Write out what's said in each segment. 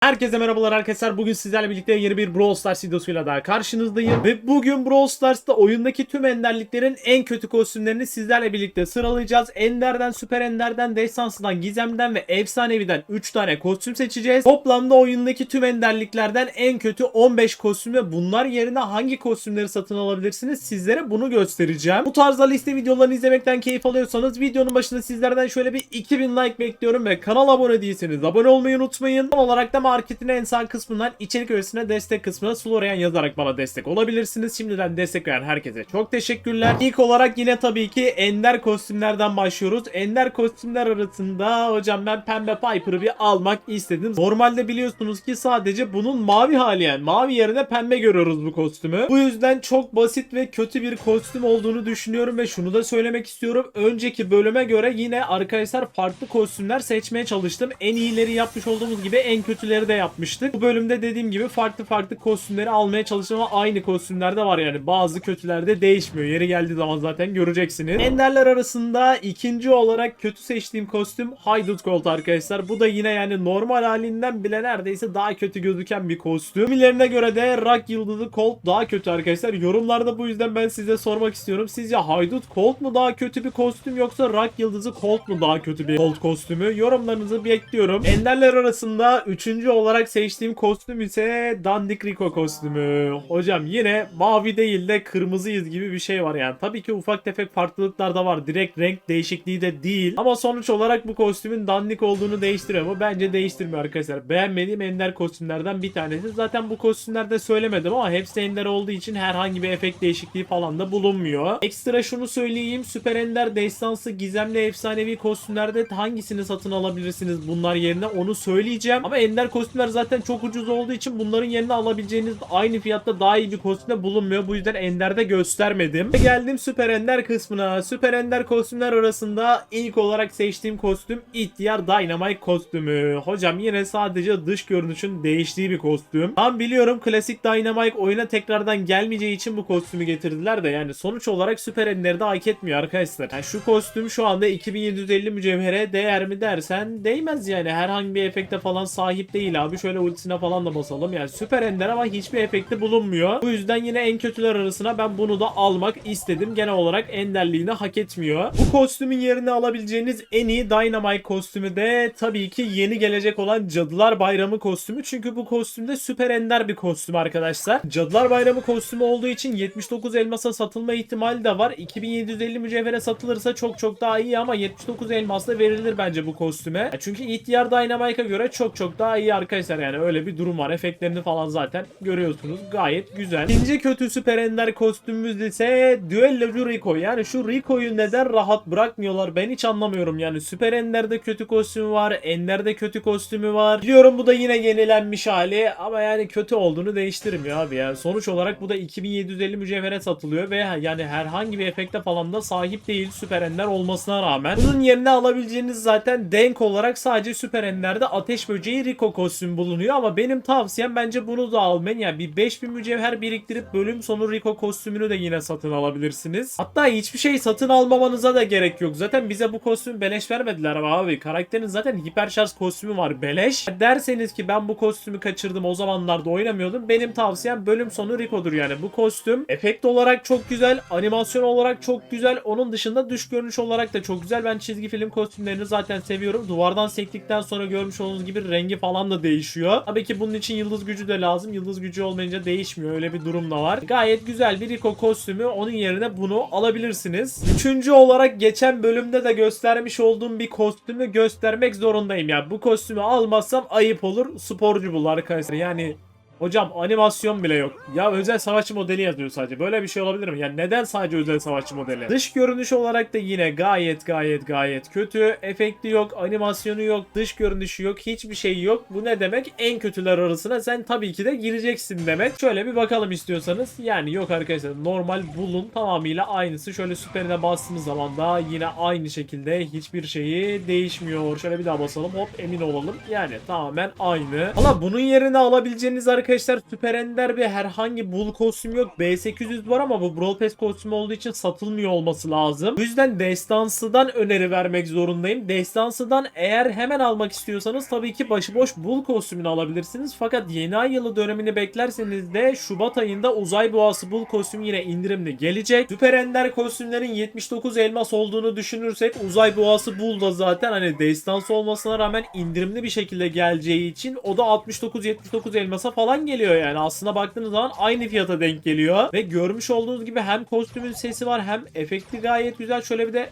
Herkese merhabalar arkadaşlar. Bugün sizlerle birlikte yeni bir Brawl Stars videosuyla daha karşınızdayım. Ve bugün Brawl Stars'ta oyundaki tüm enderliklerin en kötü kostümlerini sizlerle birlikte sıralayacağız. Ender'den, Süper Ender'den, Destansı'dan, Gizem'den ve Efsanevi'den 3 tane kostüm seçeceğiz. Toplamda oyundaki tüm enderliklerden en kötü 15 kostüm ve bunlar yerine hangi kostümleri satın alabilirsiniz sizlere bunu göstereceğim. Bu tarzda liste videolarını izlemekten keyif alıyorsanız videonun başında sizlerden şöyle bir 2000 like bekliyorum ve kanala abone değilseniz abone olmayı unutmayın. Son olarak da marketin en sağ kısmından içerik öğesine destek kısmına Florian yazarak bana destek olabilirsiniz. Şimdiden destek veren herkese çok teşekkürler. İlk olarak yine tabii ki ender kostümlerden başlıyoruz. Ender kostümler arasında hocam ben pembe Piper'ı bir almak istedim. Normalde biliyorsunuz ki sadece bunun mavi hali yani. Mavi yerine pembe görüyoruz bu kostümü. Bu yüzden çok basit ve kötü bir kostüm olduğunu düşünüyorum ve şunu da söylemek istiyorum. Önceki bölüme göre yine arkadaşlar farklı kostümler seçmeye çalıştım. En iyileri yapmış olduğumuz gibi en kötüleri de yapmıştık. Bu bölümde dediğim gibi farklı farklı kostümleri almaya çalıştım ama aynı kostümlerde var yani. Bazı kötülerde değişmiyor. Yeri geldiği zaman zaten göreceksiniz. Enderler arasında ikinci olarak kötü seçtiğim kostüm Haydut Colt arkadaşlar. Bu da yine yani normal halinden bile neredeyse daha kötü gözüken bir kostüm. Kimilerine göre de Rock Yıldızı Colt daha kötü arkadaşlar. Yorumlarda bu yüzden ben size sormak istiyorum. Sizce Haydut Colt mu daha kötü bir kostüm yoksa Rock Yıldızı Colt mu daha kötü bir Colt kostümü? Yorumlarınızı bekliyorum. Enderler arasında üçüncü olarak seçtiğim kostüm ise Dandik Rico kostümü. Hocam yine mavi değil de kırmızıyız gibi bir şey var yani. Tabii ki ufak tefek farklılıklar da var. Direkt renk değişikliği de değil. Ama sonuç olarak bu kostümün dandik olduğunu değiştiriyor mu? Bence değiştirmiyor arkadaşlar. Beğenmediğim ender kostümlerden bir tanesi. Zaten bu kostümlerde söylemedim ama hepsi ender olduğu için herhangi bir efekt değişikliği falan da bulunmuyor. Ekstra şunu söyleyeyim. Süper Ender, Destansı, Gizemli, Efsanevi kostümlerde hangisini satın alabilirsiniz bunlar yerine onu söyleyeceğim. Ama ender kostümler zaten çok ucuz olduğu için bunların yerine alabileceğiniz aynı fiyatta daha iyi bir kostümde bulunmuyor. Bu yüzden Ender'de göstermedim. Geldim Süper Ender kısmına. Süper Ender kostümler arasında ilk olarak seçtiğim kostüm İhtiyar Dynamite kostümü. Hocam yine sadece dış görünüşün değiştiği bir kostüm. Tam biliyorum klasik Dynamite oyuna tekrardan gelmeyeceği için bu kostümü getirdiler de yani sonuç olarak Süper Ender'de hak etmiyor arkadaşlar. Yani şu kostüm şu anda 2750 mücevhere değer mi dersen değmez yani. Herhangi bir efekte falan sahip değil abi. Şöyle ultisine falan da basalım. Yani Süper Ender ama hiçbir efekti bulunmuyor. Bu yüzden yine en kötüler arasına ben bunu da almak istedim. Genel olarak enderliğini hak etmiyor. Bu kostümün yerine alabileceğiniz en iyi Dynamite kostümü de tabii ki yeni gelecek olan Cadılar Bayramı kostümü. Çünkü bu kostümde süper ender bir kostüm arkadaşlar. Cadılar Bayramı kostümü olduğu için 79 elmasa satılma ihtimali de var. 2750 mücevhere satılırsa çok çok daha iyi ama 79 elmasla verilir bence bu kostüme. Çünkü ihtiyar Dynamite'a göre çok çok daha iyi arkadaşlar yani öyle bir durum var. Efektlerini falan zaten görüyorsunuz. Gayet güzel. İkinci kötü süper ender kostümümüz ise Duellocu Rico. Yani şu Rico'yu neden rahat bırakmıyorlar ben hiç anlamıyorum. Yani süper enderde kötü kostümü var. Ender'de kötü kostümü var. Biliyorum bu da yine yenilenmiş hali ama yani kötü olduğunu değiştirmiyor abi ya. Sonuç olarak bu da 2750 mücevhere satılıyor ve yani herhangi bir efekte falan da sahip değil süper ender olmasına rağmen. Bunun yerine alabileceğiniz zaten denk olarak sadece süper enderde ateş böceği Rico kostüm bulunuyor ama benim tavsiyem bence bunu da almayın. Yani bir 5000 mücevher biriktirip bölüm sonu Rico kostümünü de yine satın alabilirsiniz. Hatta hiçbir şey satın almamanıza da gerek yok. Zaten bize bu kostümü beleş vermediler ama abi. Karakterin zaten hiper şarj kostümü var beleş. Derseniz ki ben bu kostümü kaçırdım o zamanlarda oynamıyordum. Benim tavsiyem bölüm sonu Rico'dur yani. Bu kostüm efekt olarak çok güzel. Animasyon olarak çok güzel. Onun dışında dış görünüş olarak da çok güzel. Ben çizgi film kostümlerini zaten seviyorum. Duvardan sektikten sonra görmüş olduğunuz gibi rengi falan da değişiyor. Tabii ki bunun için yıldız gücü de lazım. Yıldız gücü olmayınca değişmiyor. Öyle bir durum da var. Gayet güzel bir Rico kostümü. Onun yerine bunu alabilirsiniz. Üçüncü olarak geçen bölümde de göstermiş olduğum bir kostümü göstermek zorundayım. Yani bu kostümü almazsam ayıp olur. Sporcu bul arkadaşlar. Yani Hocam animasyon bile yok. Ya özel savaşçı modeli yazıyor sadece. Böyle bir şey olabilir mi? Yani neden sadece özel savaşçı modeli? Dış görünüş olarak da yine gayet gayet gayet kötü. Efekti yok, animasyonu yok, dış görünüşü yok, hiçbir şey yok. Bu ne demek? En kötüler arasına sen tabii ki de gireceksin demek. Şöyle bir bakalım istiyorsanız. Yani yok arkadaşlar normal bulun tamamıyla aynısı. Şöyle süperine bastığımız zaman da yine aynı şekilde hiçbir şeyi değişmiyor. Şöyle bir daha basalım hop emin olalım. Yani tamamen aynı. Valla bunun yerine alabileceğiniz arkadaşlar arkadaşlar Süper Ender bir herhangi bul kostüm yok. B800 var ama bu Brawl Pass kostümü olduğu için satılmıyor olması lazım. Bu yüzden Destansı'dan öneri vermek zorundayım. Destansı'dan eğer hemen almak istiyorsanız tabii ki başıboş bul kostümünü alabilirsiniz. Fakat yeni ay yılı dönemini beklerseniz de Şubat ayında uzay boğası bul kostümü yine indirimli gelecek. Süper Ender kostümlerin 79 elmas olduğunu düşünürsek uzay boğası bul da zaten hani destansı olmasına rağmen indirimli bir şekilde geleceği için o da 69-79 elmasa falan geliyor yani. Aslına baktığınız zaman aynı fiyata denk geliyor. Ve görmüş olduğunuz gibi hem kostümün sesi var hem efekti gayet güzel. Şöyle bir de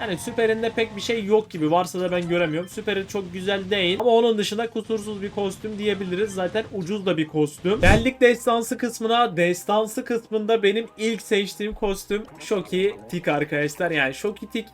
yani Süper'inde pek bir şey yok gibi. Varsa da ben göremiyorum. Süper'i çok güzel değil. Ama onun dışında kusursuz bir kostüm diyebiliriz. Zaten ucuz da bir kostüm. Geldik destansı kısmına. Destansı kısmında benim ilk seçtiğim kostüm Shoki Tik arkadaşlar. Yani Shoki Tik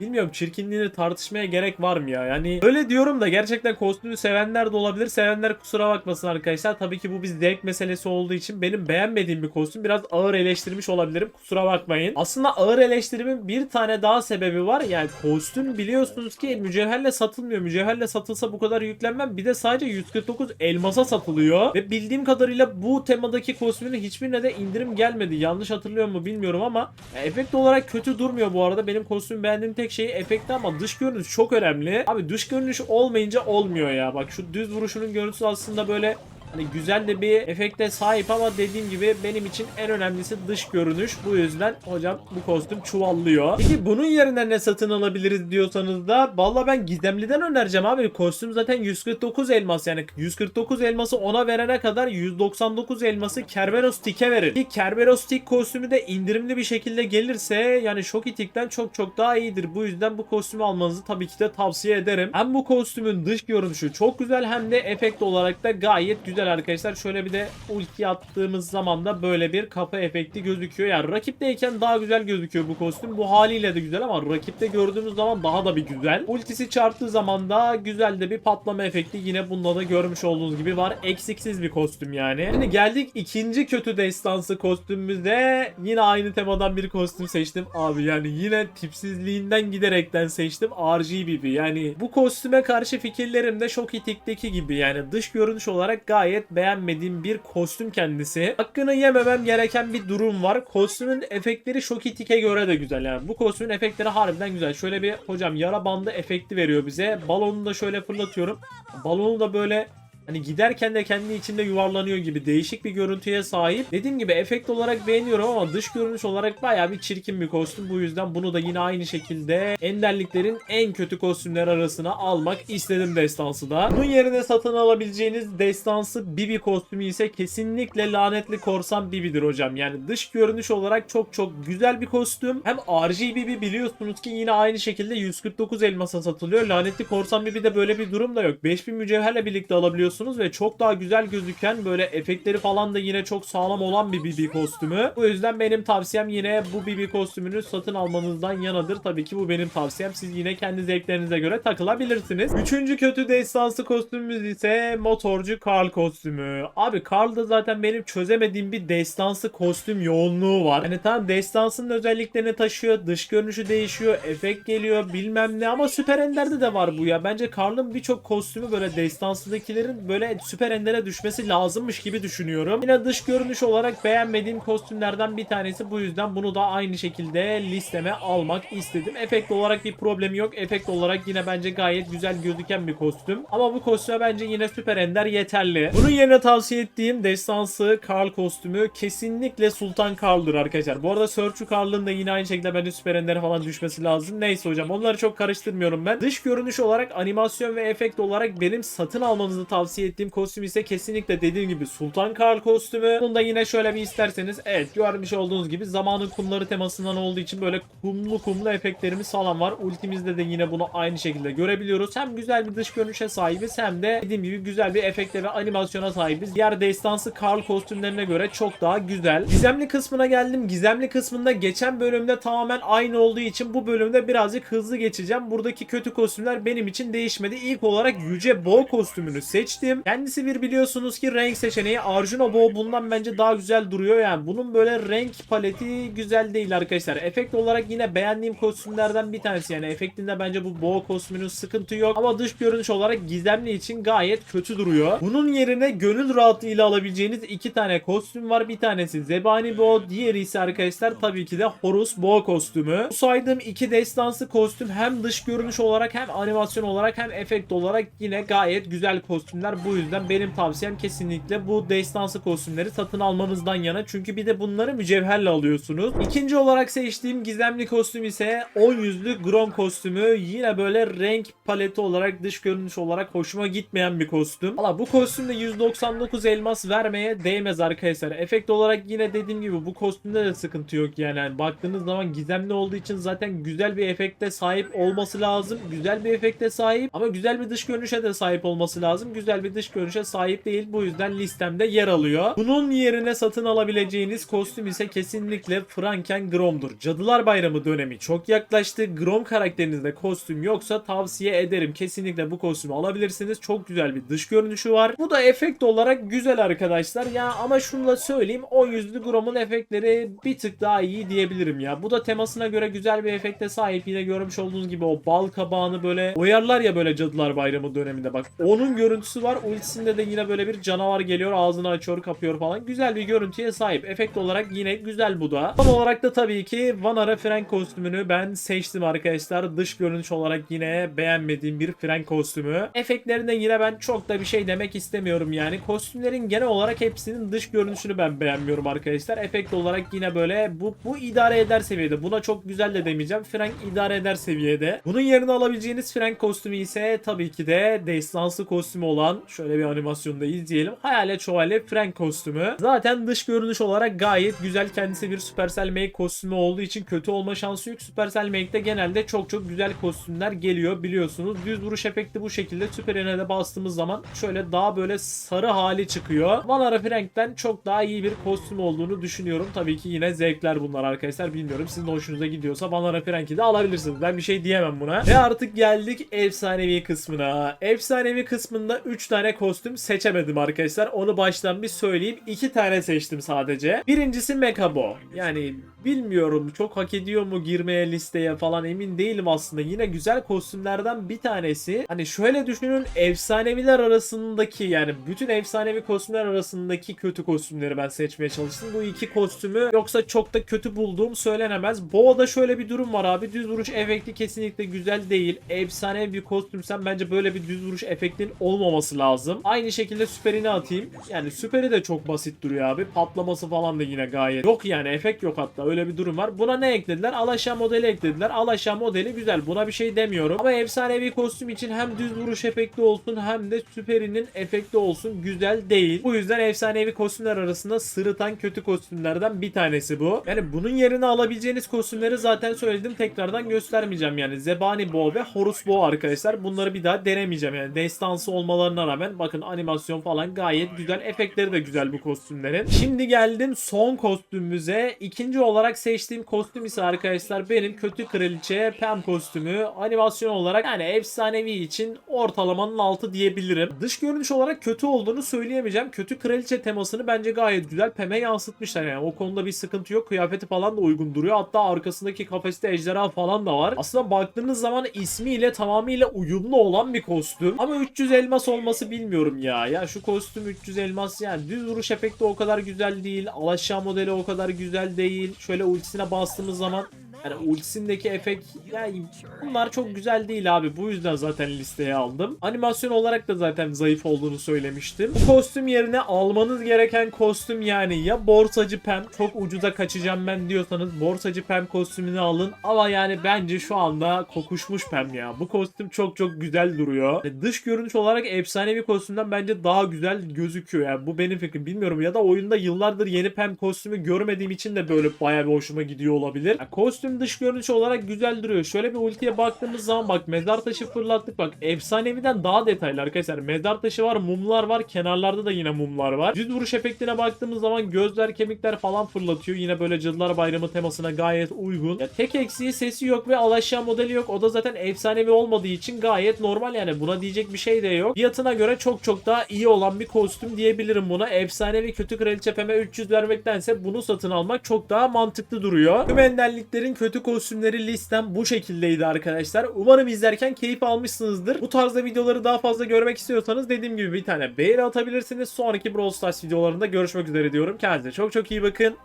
Bilmiyorum çirkinliğini tartışmaya gerek var mı ya? Yani öyle diyorum da gerçekten kostümü sevenler de olabilir. Sevenler kusura bakmasın arkadaşlar. Tabii ki bu bir zevk meselesi olduğu için benim beğenmediğim bir kostüm. Biraz ağır eleştirmiş olabilirim. Kusura bakmayın. Aslında ağır eleştirimin bir tane daha sebebi var. Yani kostüm biliyorsunuz ki mücevherle satılmıyor. Mücevherle satılsa bu kadar yüklenmem. Bir de sadece 149 elmasa satılıyor. Ve bildiğim kadarıyla bu temadaki kostümün hiçbirine de indirim gelmedi. Yanlış hatırlıyor mu bilmiyorum ama ya, efekt olarak kötü durmuyor bu arada. Benim kostüm beğendiğim tek şey efekti ama dış görünüş çok önemli. Abi dış görünüş olmayınca olmuyor ya. Bak şu düz vuruşunun görüntüsü aslında böyle Hani güzel de bir efekte sahip ama dediğim gibi benim için en önemlisi dış görünüş. Bu yüzden hocam bu kostüm çuvallıyor. Peki bunun yerine ne satın alabiliriz diyorsanız da valla ben gizemliden önereceğim abi. Kostüm zaten 149 elmas yani 149 elması ona verene kadar 199 elması Kerberos Tik'e verir. Ki Kerberos Tik kostümü de indirimli bir şekilde gelirse yani Shocky Tik'ten çok çok daha iyidir. Bu yüzden bu kostümü almanızı tabii ki de tavsiye ederim. Hem bu kostümün dış görünüşü çok güzel hem de efekt olarak da gayet güzel arkadaşlar. Şöyle bir de ulti attığımız zaman da böyle bir kafa efekti gözüküyor. Yani rakipteyken daha güzel gözüküyor bu kostüm. Bu haliyle de güzel ama rakipte gördüğümüz zaman daha da bir güzel. Ultisi çarptığı zaman da güzel de bir patlama efekti yine bunda da görmüş olduğunuz gibi var. Eksiksiz bir kostüm yani. Şimdi geldik ikinci kötü destansı kostümümüzde. Yine aynı temadan bir kostüm seçtim. Abi yani yine tipsizliğinden giderekten seçtim. RGB yani bu kostüme karşı fikirlerim de Shock Itik'teki gibi yani dış görünüş olarak gayet beğenmediğim bir kostüm kendisi. Hakkını yememem gereken bir durum var. Kostümün efektleri Shock Itik'e göre de güzel yani. Bu kostümün efektleri harbiden güzel. Şöyle bir hocam yara bandı efekti veriyor bize. Balonu da şöyle fırlatıyorum. Balonu da böyle Hani giderken de kendi içinde yuvarlanıyor gibi değişik bir görüntüye sahip. Dediğim gibi efekt olarak beğeniyorum ama dış görünüş olarak bayağı bir çirkin bir kostüm. Bu yüzden bunu da yine aynı şekilde enderliklerin en kötü kostümler arasına almak istedim destansı da. Bunun yerine satın alabileceğiniz destansı Bibi kostümü ise kesinlikle lanetli korsan Bibi'dir hocam. Yani dış görünüş olarak çok çok güzel bir kostüm. Hem RGB biliyorsunuz ki yine aynı şekilde 149 elmasa satılıyor. Lanetli korsan Bibi'de böyle bir durum da yok. 5000 mücevherle birlikte alabiliyorsunuz ve çok daha güzel gözüken böyle efektleri falan da yine çok sağlam olan bir BB kostümü. Bu yüzden benim tavsiyem yine bu BB kostümünü satın almanızdan yanadır. Tabii ki bu benim tavsiyem. Siz yine kendi zevklerinize göre takılabilirsiniz. Üçüncü kötü destansı kostümümüz ise motorcu Carl kostümü. Abi Carl'da zaten benim çözemediğim bir destansı kostüm yoğunluğu var. Hani tamam destansının özelliklerini taşıyor. Dış görünüşü değişiyor. Efekt geliyor bilmem ne ama Süper Ender'de de var bu ya. Bence Carl'ın birçok kostümü böyle destansıdakilerin böyle süper endere düşmesi lazımmış gibi düşünüyorum. Yine dış görünüş olarak beğenmediğim kostümlerden bir tanesi. Bu yüzden bunu da aynı şekilde listeme almak istedim. Efekt olarak bir problemi yok. Efekt olarak yine bence gayet güzel gözüken bir kostüm. Ama bu kostüme bence yine süper ender yeterli. Bunun yerine tavsiye ettiğim destansı Karl kostümü kesinlikle Sultan Karl'dır arkadaşlar. Bu arada Sörçü Karl'ın da yine aynı şekilde bence süper endere falan düşmesi lazım. Neyse hocam onları çok karıştırmıyorum ben. Dış görünüş olarak animasyon ve efekt olarak benim satın almanızı tavsiye ettiğim kostüm ise kesinlikle dediğim gibi Sultan Karl kostümü. Bunu da yine şöyle bir isterseniz evet görmüş olduğunuz gibi zamanın kumları temasından olduğu için böyle kumlu kumlu efektlerimiz sağlam var. Ultimizde de yine bunu aynı şekilde görebiliyoruz. Hem güzel bir dış görünüşe sahibiz hem de dediğim gibi güzel bir efekte ve animasyona sahibiz. Diğer destansı Karl kostümlerine göre çok daha güzel. Gizemli kısmına geldim. Gizemli kısmında geçen bölümde tamamen aynı olduğu için bu bölümde birazcık hızlı geçeceğim. Buradaki kötü kostümler benim için değişmedi. İlk olarak Yüce Bo kostümünü seçtim seçtim. Kendisi bir biliyorsunuz ki renk seçeneği. Arjuna Bow bundan bence daha güzel duruyor yani. Bunun böyle renk paleti güzel değil arkadaşlar. Efekt olarak yine beğendiğim kostümlerden bir tanesi. Yani efektinde bence bu Bow kostümünün sıkıntı yok. Ama dış görünüş olarak gizemli için gayet kötü duruyor. Bunun yerine gönül rahatlığıyla alabileceğiniz iki tane kostüm var. Bir tanesi Zebani Bow, diğeri ise arkadaşlar tabii ki de Horus Bow kostümü. Bu saydığım iki destansı kostüm hem dış görünüş olarak hem animasyon olarak hem efekt olarak yine gayet güzel kostümler. Bu yüzden benim tavsiyem kesinlikle bu destansı kostümleri satın almanızdan yana. Çünkü bir de bunları mücevherle alıyorsunuz. İkinci olarak seçtiğim gizemli kostüm ise 10 yüzlü Grom kostümü. Yine böyle renk paleti olarak dış görünüş olarak hoşuma gitmeyen bir kostüm. Valla bu kostümde 199 elmas vermeye değmez arkadaşlar. Efekt olarak yine dediğim gibi bu kostümde de sıkıntı yok yani. Yani baktığınız zaman gizemli olduğu için zaten güzel bir efekte sahip olması lazım. Güzel bir efekte sahip ama güzel bir dış görünüşe de sahip olması lazım. Güzel bir dış görünüşe sahip değil. Bu yüzden listemde yer alıyor. Bunun yerine satın alabileceğiniz kostüm ise kesinlikle Franken Grom'dur. Cadılar Bayramı dönemi çok yaklaştı. Grom karakterinizde kostüm yoksa tavsiye ederim. Kesinlikle bu kostümü alabilirsiniz. Çok güzel bir dış görünüşü var. Bu da efekt olarak güzel arkadaşlar. Ya ama şunu da söyleyeyim. 10 yüzlü Grom'un efektleri bir tık daha iyi diyebilirim ya. Bu da temasına göre güzel bir efekte sahip. Yine görmüş olduğunuz gibi o bal kabağını böyle oyarlar ya böyle Cadılar Bayramı döneminde bak. Onun görüntüsü var. Ultisinde de yine böyle bir canavar geliyor. Ağzını açıyor, kapıyor falan. Güzel bir görüntüye sahip. Efekt olarak yine güzel bu da. Son olarak da tabii ki Vanara Frank kostümünü ben seçtim arkadaşlar. Dış görünüş olarak yine beğenmediğim bir Frank kostümü. Efektlerinde yine ben çok da bir şey demek istemiyorum yani. Kostümlerin genel olarak hepsinin dış görünüşünü ben beğenmiyorum arkadaşlar. Efekt olarak yine böyle bu, bu idare eder seviyede. Buna çok güzel de demeyeceğim. Frank idare eder seviyede. Bunun yerine alabileceğiniz Frank kostümü ise tabii ki de destansı kostümü olan şöyle bir animasyonda izleyelim. Hayalet Şövalye Frank kostümü. Zaten dış görünüş olarak gayet güzel. Kendisi bir Supercell Make kostümü olduğu için kötü olma şansı yok. Supercell Make'de genelde çok çok güzel kostümler geliyor biliyorsunuz. Düz vuruş efekti bu şekilde. Süperine de bastığımız zaman şöyle daha böyle sarı hali çıkıyor. Vanara Frank'ten çok daha iyi bir kostüm olduğunu düşünüyorum. Tabii ki yine zevkler bunlar arkadaşlar. Bilmiyorum sizin hoşunuza gidiyorsa Vanara Frank'i de alabilirsiniz. Ben bir şey diyemem buna. Ve artık geldik efsanevi kısmına. Efsanevi kısmında 3 tane kostüm seçemedim arkadaşlar. Onu baştan bir söyleyeyim. 2 tane seçtim sadece. Birincisi Mekabo. Yani bilmiyorum çok hak ediyor mu girmeye listeye falan emin değilim aslında. Yine güzel kostümlerden bir tanesi. Hani şöyle düşünün efsaneviler arasındaki yani bütün efsanevi kostümler arasındaki kötü kostümleri ben seçmeye çalıştım. Bu iki kostümü yoksa çok da kötü bulduğum söylenemez. Boğa'da şöyle bir durum var abi. Düz vuruş efekti kesinlikle güzel değil. Efsane bir kostümsen bence böyle bir düz vuruş efektin olmaması lazım. Aynı şekilde süperini atayım. Yani süperi de çok basit duruyor abi. Patlaması falan da yine gayet yok yani efekt yok hatta öyle bir durum var. Buna ne eklediler? Alaşağı modeli eklediler. Alaşağı modeli güzel. Buna bir şey demiyorum. Ama efsanevi kostüm için hem düz vuruş efekti olsun hem de süperinin efekti olsun güzel değil. Bu yüzden efsanevi kostümler arasında sırıtan kötü kostümlerden bir tanesi bu. Yani bunun yerine alabileceğiniz kostümleri zaten söyledim. Tekrardan göstermeyeceğim yani. Zebani Bow ve Horus Bow arkadaşlar. Bunları bir daha denemeyeceğim yani. Destansı olmalarına rağmen bakın animasyon falan gayet güzel. Efektleri de güzel bu kostümlerin. Şimdi geldim son kostümümüze. İkinci olarak seçtiğim kostüm ise arkadaşlar benim kötü kraliçe Pam kostümü. Animasyon olarak yani efsanevi için ortalamanın altı diyebilirim. Dış görünüş olarak kötü olduğunu söyleyemeyeceğim. Kötü kraliçe temasını bence gayet güzel Pam'e yansıtmışlar yani. O konuda bir sıkıntı yok. Kıyafeti falan da uygun duruyor. Hatta arkasındaki kafeste ejderha falan da var. Aslında baktığınız zaman ismiyle tamamıyla uyumlu olan bir kostüm. Ama 300 elmas olması bilmiyorum ya. Ya şu kostüm 300 elmas yani düz vuruş efekti o kadar güzel değil. Alaşağı modeli o kadar güzel değil. Şöyle ultisine bastığımız zaman yani ultisindeki efekt yani bunlar çok güzel değil abi. Bu yüzden zaten listeye aldım. Animasyon olarak da zaten zayıf olduğunu söylemiştim. Bu kostüm yerine almanız gereken kostüm yani ya borsacı pem çok ucuza kaçacağım ben diyorsanız borsacı pem kostümünü alın. Ama yani bence şu anda kokuşmuş pem ya. Bu kostüm çok çok güzel duruyor. Yani dış görünüş olarak efsanevi kostümden bence daha güzel gözüküyor. Yani bu benim fikrim. Bilmiyorum ya da oyunda yıllardır yeni pem kostümü görmediğim için de böyle bayağı bir hoşuma gidiyor olabilir. Yani kostüm kostüm dış görünüş olarak güzel duruyor. Şöyle bir ultiye baktığımız zaman bak mezar taşı fırlattık bak. Efsaneviden daha detaylı arkadaşlar. Mezar taşı var, mumlar var. Kenarlarda da yine mumlar var. Düz vuruş efektine baktığımız zaman gözler, kemikler falan fırlatıyor. Yine böyle Cadılar Bayramı temasına gayet uygun. Ya tek eksiği sesi yok ve alaşağı modeli yok. O da zaten efsanevi olmadığı için gayet normal yani. Buna diyecek bir şey de yok. Fiyatına göre çok çok daha iyi olan bir kostüm diyebilirim buna. Efsanevi kötü kraliçe Pem'e 300 vermektense bunu satın almak çok daha mantıklı duruyor. Tüm enderliklerin kötü kostümleri listem bu şekildeydi arkadaşlar. Umarım izlerken keyif almışsınızdır. Bu tarzda videoları daha fazla görmek istiyorsanız dediğim gibi bir tane beğeni atabilirsiniz. Sonraki Brawl Stars videolarında görüşmek üzere diyorum. Kendinize çok çok iyi bakın.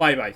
Bay bay.